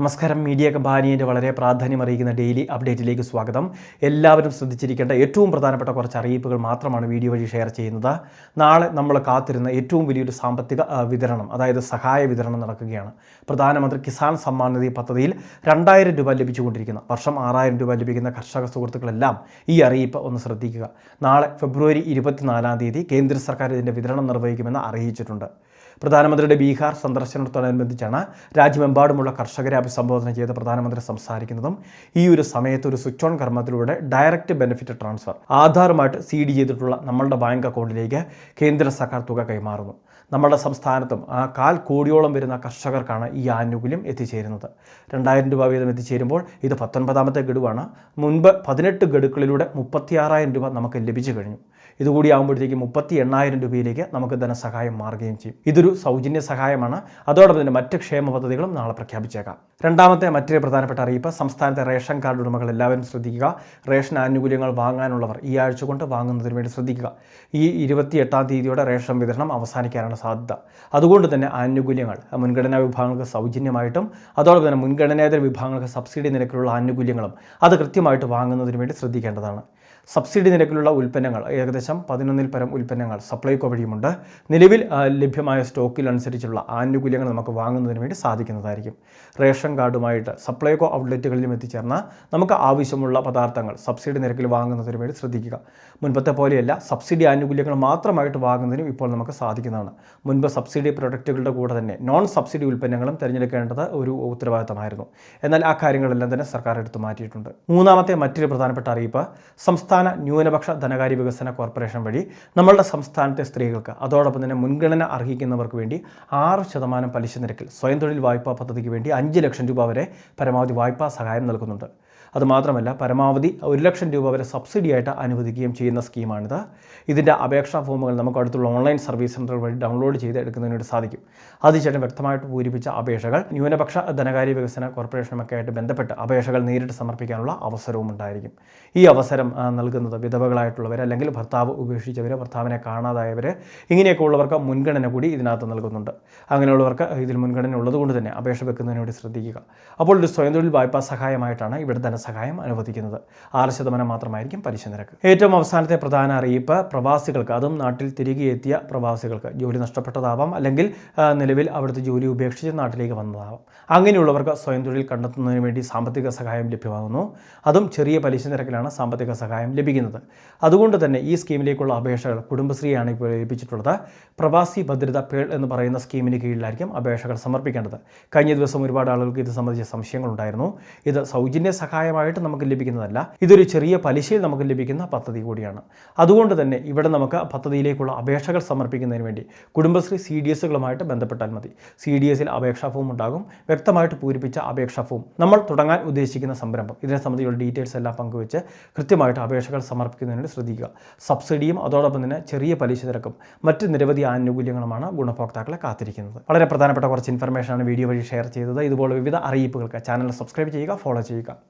നമസ്കാരം. മീഡിയ കമ്പാനിയുടെ വളരെ പ്രാധാന്യം അറിയിക്കുന്ന ഡെയിലി അപ്ഡേറ്റിലേക്ക് സ്വാഗതം. എല്ലാവരും ശ്രദ്ധിച്ചിരിക്കേണ്ട ഏറ്റവും പ്രധാനപ്പെട്ട കുറച്ച് അറിയിപ്പുകൾ മാത്രമാണ് വീഡിയോ വഴി ഷെയർ ചെയ്യുന്നത്. നാളെ നമ്മൾ കാത്തിരുന്ന ഏറ്റവും വലിയൊരു സാമ്പത്തിക വിതരണം അതായത് സഹായ വിതരണം നടക്കുകയാണ്. പ്രധാനമന്ത്രി കിസാൻ സമ്മാൻ നിധി പദ്ധതിയിൽ രണ്ടായിരം രൂപ ലഭിച്ചുകൊണ്ടിരിക്കുന്ന. വർഷം ആറായിരം രൂപ ലഭിക്കുന്ന കർഷക സുഹൃത്തുക്കളെല്ലാം ഈ അറിയിപ്പ് ഒന്ന് ശ്രദ്ധിക്കുക. നാളെ ഫെബ്രുവരി ഇരുപത്തിനാലാം തീയതി കേന്ദ്ര സർക്കാർ ഇതിന്റെ വിതരണം നിർവഹിക്കുമെന്ന് അറിയിച്ചിട്ടുണ്ട്. പ്രധാനമന്ത്രിയുടെ ബീഹാർ സന്ദർശനത്തോടനുബന്ധിച്ചാണ് രാജ്യമെമ്പാടുമുള്ള കർഷകരെ അഭിസംബോധന ചെയ്ത് പ്രധാനമന്ത്രി സംസാരിക്കുന്നതും ഈ ഒരു സമയത്ത് ഒരു സ്വിച്ച് ഓൺ കർമ്മത്തിലൂടെ ഡയറക്റ്റ് ബെനിഫിറ്റ് ട്രാൻസ്ഫർ ആധാറുമായിട്ട് സീഡ് ചെയ്തിട്ടുള്ള നമ്മളുടെ ബാങ്ക് അക്കൗണ്ടിലേക്ക് കേന്ദ്ര സർക്കാർ തുക കൈമാറുന്നു. നമ്മുടെ സംസ്ഥാനത്തും ആ കാൽ കോടിയോളം വരുന്ന കർഷകർക്കാണ് ഈ ആനുകൂല്യം എത്തിച്ചേരുന്നത്. രണ്ടായിരം രൂപ വീതം എത്തിച്ചേരുമ്പോൾ ഇത് പത്തൊൻപതാമത്തെ ഗഡുവാണ്. മുൻപ് പതിനെട്ട് ഗഡുക്കളിലൂടെ മുപ്പത്തിയാറായിരം രൂപ നമുക്ക് ലഭിച്ചു കഴിഞ്ഞു. ഇതുകൂടി ആകുമ്പോഴത്തേക്ക് മുപ്പത്തി എണ്ണായിരം രൂപയിലേക്ക് നമുക്ക് ധനസഹായം മാറുകയും ചെയ്യും. ഇതൊരു സൗജന്യ സഹായമാണ്. അതോടൊപ്പം തന്നെ മറ്റ് ക്ഷേമ പദ്ധതികളും നാളെ പ്രഖ്യാപിച്ചേക്കാം. രണ്ടാമത്തെ മറ്റൊരു പ്രധാനപ്പെട്ട അറിയിപ്പ് സംസ്ഥാനത്തെ റേഷൻ കാർഡ് ഉടമകൾ എല്ലാവരും ശ്രദ്ധിക്കുക. റേഷൻ ആനുകൂല്യങ്ങൾ വാങ്ങാനുള്ളവർ ഈ ആഴ്ച കൊണ്ട് വാങ്ങുന്നതിന് വേണ്ടി ശ്രദ്ധിക്കുക. ഈ ഇരുപത്തി എട്ടാം തീയതിയോടെ റേഷൻ വിതരണം അവസാനിക്കാനാണ് സാധ്യത. അതുകൊണ്ട് തന്നെ ആനുകൂല്യങ്ങൾ മുൻഗണനാ വിഭാഗങ്ങൾക്ക് സൗജന്യമായിട്ടും അതോടൊപ്പം തന്നെ മുൻഗണനേതര വിഭാഗങ്ങൾക്ക് സബ്സിഡി നിരക്കിലുള്ള ആനുകൂല്യങ്ങളും അത് കൃത്യമായിട്ട് വാങ്ങുന്നതിന് വേണ്ടി ശ്രദ്ധിക്കേണ്ടതാണ്. സബ്സിഡി നിരക്കിലുള്ള ഉൽപ്പന്നങ്ങൾ ഏകദേശം പതിനൊന്നിൽ പരം ഉൽപ്പന്നങ്ങൾ സപ്ലൈകോ വഴിയുമുണ്ട്. നിലവിൽ ലഭ്യമായ സ്റ്റോക്കിൽ അനുസരിച്ചുള്ള ആനുകൂല്യങ്ങൾ നമുക്ക് വാങ്ങുന്നതിന് വേണ്ടി സാധിക്കുന്നതായിരിക്കും. റേഷൻ കാർഡുമായിട്ട് സപ്ലൈകോ ഔട്ട്ലെറ്റുകളിലും എത്തിച്ചേർന്ന നമുക്ക് ആവശ്യമുള്ള പദാർത്ഥങ്ങൾ സബ്സിഡി നിരക്കിൽ വാങ്ങുന്നതിന് വേണ്ടി ശ്രദ്ധിക്കുക. മുൻപത്തെ പോലെയല്ല സബ്സിഡി ആനുകൂല്യങ്ങൾ മാത്രമായിട്ട് വാങ്ങുന്നതിനും ഇപ്പോൾ നമുക്ക് സാധിക്കുന്നതാണ്. മുൻപ് സബ്സിഡി പ്രൊഡക്റ്റുകളുടെ കൂടെ തന്നെ നോൺ സബ്സിഡി ഉൽപ്പന്നങ്ങളും തിരഞ്ഞെടുക്കേണ്ടത് ഒരു ഉത്തരവാദിത്തമായിരുന്നു. എന്നാൽ ആ കാര്യങ്ങളെല്ലാം തന്നെ സർക്കാർ എടുത്തു മാറ്റിയിട്ടുണ്ട്. മൂന്നാമത്തെ മറ്റൊരു പ്രധാനപ്പെട്ട അറിയിപ്പ് സംസ്ഥാന ന്യൂനപക്ഷ ധനകാര്യ വികസന കോർപ്പറേഷൻ വഴി നമ്മളുടെ സംസ്ഥാനത്തെ സ്ത്രീകൾക്ക് അതോടൊപ്പം തന്നെ മുൻഗണന അർഹിക്കുന്നവർക്ക് വേണ്ടി ആറ് ശതമാനം പലിശ നിരക്കിൽ സ്വയം തൊഴിൽ വായ്പാ പദ്ധതിക്ക് വേണ്ടി അഞ്ച് ലക്ഷം രൂപ വരെ പരമാവധി വായ്പാ സഹായം നൽകുന്നുണ്ട്. അതുമാത്രമല്ല പരമാവധി ഒരു ലക്ഷം രൂപ വരെ സബ്സിഡിയായിട്ട് അനുവദിക്കുകയും ചെയ്യുന്ന സ്കീമാണിത്. ഇതിന്റെ അപേക്ഷാ ഫോമുകൾ നമുക്ക് അടുത്തുള്ള ഓൺലൈൻ സർവീസ് സെന്ററുകൾ വഴി ഡൗൺലോഡ് ചെയ്ത് എടുക്കുന്നതിന് സാധിക്കും. അതിനുശേഷം വ്യക്തമായിട്ട് പൂരിപ്പിച്ച അപേക്ഷകൾ ന്യൂനപക്ഷ ധനകാര്യ വികസന കോർപ്പറേഷനുമൊക്കെ ആയിട്ട് ബന്ധപ്പെട്ട് അപേക്ഷകൾ നേരിട്ട് സമർപ്പിക്കാനുള്ള അവസരവും ഉണ്ടായിരിക്കും. ഈ അവസരം നൽകുന്നത് വിധവകളായിട്ടുള്ളവർ അല്ലെങ്കിൽ ഭർത്താവ് ഉപേക്ഷിച്ചവർ ഭർത്താവിനെ കാണാതായവർ ഇങ്ങനെയൊക്കെ ഉള്ളവർക്ക് മുൻഗണന കൂടി ഇതിനകത്ത് നൽകുന്നുണ്ട്. അങ്ങനെയുള്ളവർക്ക് ഇതിൽ മുൻഗണന ഉള്ളതുകൊണ്ട് തന്നെ അപേക്ഷ വെക്കുന്നതിനോട് ശ്രദ്ധിക്കുക. അപ്പോൾ ഒരു സ്വയം തൊഴിൽ വായ്പാ സഹായമായിട്ടാണ് ഇവിടെ ധനസഹായം അനുവദിക്കുന്നത്. ആറ് ശതമാനം മാത്രമായിരിക്കും പലിശ നിരക്ക്. ഏറ്റവും അവസാനത്തെ പ്രധാന അറിയിപ്പ് പ്രവാസികൾക്ക് അതും നാട്ടിൽ തിരികെ എത്തിയ പ്രവാസികൾക്ക് ജോലി നഷ്ടപ്പെട്ടതാവാം അല്ലെങ്കിൽ നിലവിൽ അവിടുത്തെ ജോലി ഉപേക്ഷിച്ച് നാട്ടിലേക്ക് വന്നതാവാം. അങ്ങനെയുള്ളവർക്ക് സ്വയം തൊഴിൽ കണ്ടെത്തുന്നതിന് വേണ്ടി സാമ്പത്തിക സഹായം ലഭ്യമാകുന്നു. അതും ചെറിയ പലിശ നിരക്കിലാണ് സാമ്പത്തിക സഹായം ലഭിക്കുന്നത്. അതുകൊണ്ട് തന്നെ ഈ സ്കീമിലേക്കുള്ള അപേക്ഷകൾ കുടുംബശ്രീയാണ് ഇപ്പോൾ ലഭിച്ചിട്ടുള്ളത് പ്രവാസി ഭദ്രത പേൾ എന്ന് പറയുന്ന സ്കീമിന് കീഴിലായിരിക്കും അപേക്ഷകൾ സമർപ്പിക്കേണ്ടത്. കഴിഞ്ഞ ദിവസം ഒരുപാട് ആളുകൾക്ക് ഇത് സംബന്ധിച്ച സംശയങ്ങളുണ്ടായിരുന്നു. ഇത് സൗജന്യ സഹായമായിട്ട് നമുക്ക് ലഭിക്കുന്നതല്ല. ഇതൊരു ചെറിയ പലിശയിൽ നമുക്ക് ലഭിക്കുന്ന പദ്ധതി കൂടിയാണ്. അതുകൊണ്ട് തന്നെ ഇവിടെ നമുക്ക് പദ്ധതിയിലേക്കുള്ള അപേക്ഷകൾ സമർപ്പിക്കുന്നതിന് വേണ്ടി കുടുംബശ്രീ സി ഡി എസുകളുമായിട്ട് ബന്ധപ്പെട്ടാൽ മതി. സി ഡി എസിൽ അപേക്ഷാ ഫോം ഉണ്ടാകും. വ്യക്തമായിട്ട് പൂരിപ്പിച്ച അപേക്ഷാ ഫോം. നമ്മൾ തുടങ്ങാൻ ഉദ്ദേശിക്കുന്ന സംരംഭം. ഇതിനെ സംബന്ധിച്ചുള്ള ഡീറ്റെയിൽസ് എല്ലാം പങ്കുവെച്ച് കൃത്യമായിട്ട് അപേക്ഷകൾ സമർപ്പിക്കുന്നതിന് ശ്രദ്ധിക്കുക. സബ്സിഡിയും അതോടൊപ്പം തന്നെ ചെറിയ പലിശ നിരക്കും മറ്റ് നിരവധി ആനുകൂല്യങ്ങളുമാണ് ഗുണഭോക്താക്കളെ കാത്തിരിക്കുന്നത്. വളരെ പ്രധാനപ്പെട്ട കുറച്ച് ഇൻഫർമേഷനാണ് വീഡിയോ വഴി ഷെയർ ചെയ്തത്. ഇതുപോലെ വിവിധ അറിയിപ്പുകൾക്ക് ചാനൽ സബ്സ്ക്രൈബ് ചെയ്യുക ഫോളോ ചെയ്യുക.